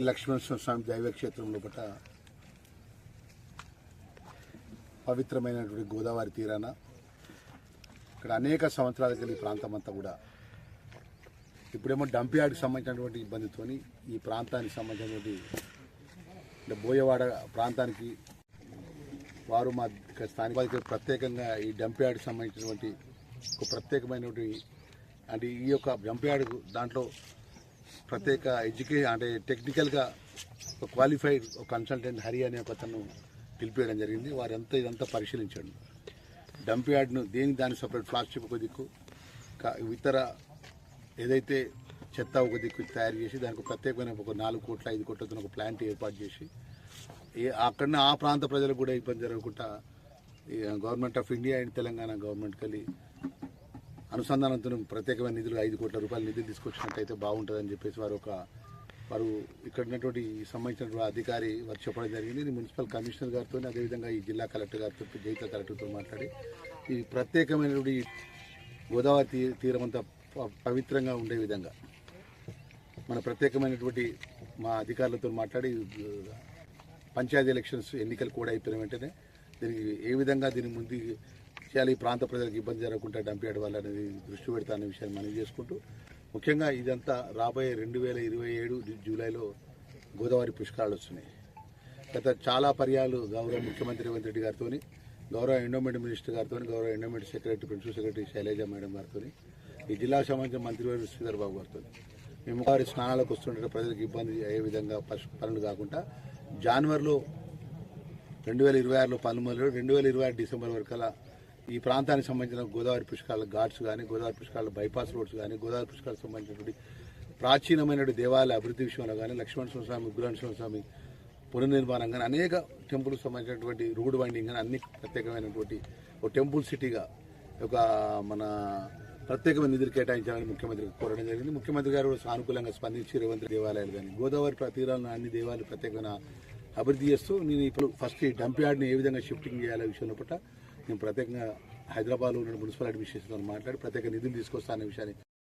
లక్ష్మణ స్వామి దైవక్షేత్రం లోపల పవిత్రమైనటువంటి గోదావరి తీరాన ఇక్కడ అనేక సంవత్సరాల కలిగి ప్రాంతం అంతా కూడా ఇప్పుడేమో డంప్ సంబంధించినటువంటి ఇబ్బందితోని ఈ ప్రాంతానికి సంబంధించినటువంటి అంటే బోయవాడ ప్రాంతానికి వారు మా స్థానిక ప్రత్యేకంగా ఈ డంప్ సంబంధించినటువంటి ఒక ప్రత్యేకమైనటువంటి అంటే ఈ యొక్క డంప్ దాంట్లో ప్రత్యేక ఎడ్యుకే అంటే టెక్నికల్గా ఒక క్వాలిఫైడ్ ఒక కన్సల్టెంట్ హరి అనే ఒక అతను పిలిపేయడం జరిగింది. వారంతా ఇదంతా పరిశీలించండి. డంప్ యార్డ్ను దేనికి దాని సపరేట్ ప్లాస్టిక్ ఒక దిక్కు ఇతర ఏదైతే చెత్త ఒక దిక్కు తయారు చేసి దానికి ప్రత్యేకమైన ఒక నాలుగు కోట్ల ఐదు కోట్లతో ఒక ప్లాంట్ ఏర్పాటు చేసి ఏ అక్కడనే ఆ ప్రాంత ప్రజలకు కూడా ఇబ్బంది జరగకుండా ఈ government of India and Telangana government కలిసి అనుసంధానంతో ప్రత్యేకమైన నిధులు ఐదు కోట్ల రూపాయల నిధులు తీసుకొచ్చినట్టయితే బాగుంటుందని చెప్పేసి వారు ఒక వారు ఇక్కడ ఉన్నటువంటి సంబంధించినటువంటి అధికారి వారు చెప్పడం జరిగింది. మున్సిపల్ కమిషనర్ గారితో అదేవిధంగా ఈ జిల్లా కలెక్టర్ గారితో జైత కలెక్టర్తో మాట్లాడి ఈ ప్రత్యేకమైనటువంటి గోదావరి తీ తీరం అంతా ప- పవిత్రంగా ఉండే విధంగా మన ప్రత్యేకమైనటువంటి మా అధికారులతో మాట్లాడి పంచాయతీ ఎలక్షన్స్ ఎన్నికలు కూడా అయిపోయిన వెంటనే దీనికి ఏ విధంగా దీన్ని ముందు విషయాలు ఈ ప్రాంత ప్రజలకు ఇబ్బంది జరగకుండా డంపేయడం వల్ల అనేది దృష్టి పెడతా అనే విషయాన్ని మనం చేసుకుంటూ ముఖ్యంగా ఇదంతా రాబోయే రెండు వేల ఇరవై ఏడు జూలైలో గోదావరి పుష్కరాలు వస్తున్నాయి. గత చాలా పర్యాలు గౌరవ ముఖ్యమంత్రి రేవంత్ రెడ్డి గారితో గౌరవ ఎండోమెంట్ మినిస్టర్ గారితో గౌరవ endowment secretary principal secretary Shailaja madam గారితో ఈ జిల్లా సంబంధించిన మంత్రివర్గ శ్రీధర్ బాబు గారితో మేము వారి స్నానాలకు వస్తుంటే ప్రజలకు ఇబ్బంది అయ్యే విధంగా పశు పనులు కాకుండా జనవరిలో రెండు వేల ఇరవై ఆరులో పనులు మొదలు రెండు వేల ఇరవై ఆరు డిసెంబర్ వరకు ఈ ప్రాంతానికి సంబంధించిన గోదావరి పుష్కరాల ఘాట్స్ కానీ గోదావరి పుష్కరాల బైపాస్ రోడ్స్ కానీ గోదావరి పుష్కరాలకు సంబంధించినటువంటి ప్రాచీనమైనటువంటి దేవాలయ అభివృద్ధి విషయంలో కానీ లక్ష్మణ స్వామి ఉగ్రహణ స్వామి పునర్నిర్మాణం కానీ అనేక టెంపుల్ సంబంధించినటువంటి రోడ్ వైండింగ్ కానీ అన్ని ప్రత్యేకమైనటువంటి ఒక టెంపుల్ సిటీగా ఒక మన ప్రత్యేకమైన నిధులు కేటాయించాలని ముఖ్యమంత్రికి కోరడం జరిగింది. ముఖ్యమంత్రి గారు కూడా సానుకూలంగా స్పందించి రేవంత్ దేవాలయాలు కానీ గోదావరి తీరాలను అన్ని దేవాలయాలు ప్రత్యేకమైన అభివృద్ధి చేస్తూ నేను ఇప్పుడు ఫస్ట్ ఈ డంప్ యార్డ్ని ఏ విధంగా షిఫ్టింగ్ చేయాలనే విషయంలో పట్ల నేను ప్రత్యేకంగా హైదరాబాద్లో ఉన్న మున్సిపల్ అడ్మినిస్ట్రేషన్తో మాట్లాడి ప్రత్యేక నిధులు తీసుకొస్తాననే విషయాన్ని